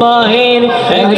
মায়ের এক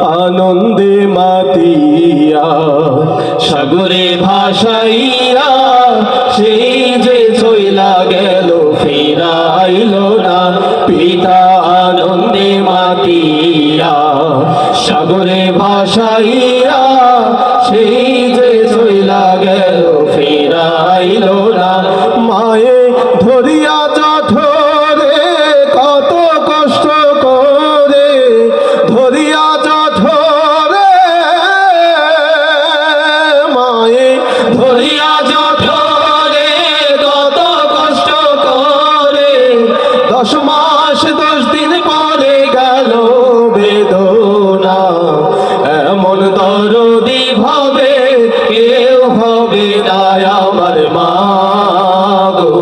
আনন্দে মাতিয়া, সাগরে ভাসাইয়া, সেই যে চইলা গেল, ফিরাইল না। পিতা আনন্দে মাতিয়া, সাগরে ভাসাইয়া দশ মাস, দশ দিন পরে গেল বেদনা। এমন দরদি ভাবে কেউ হবে আমার মা গো।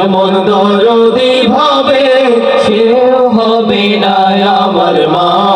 এমন দরদি ভাবে কেউ হবে আমার মা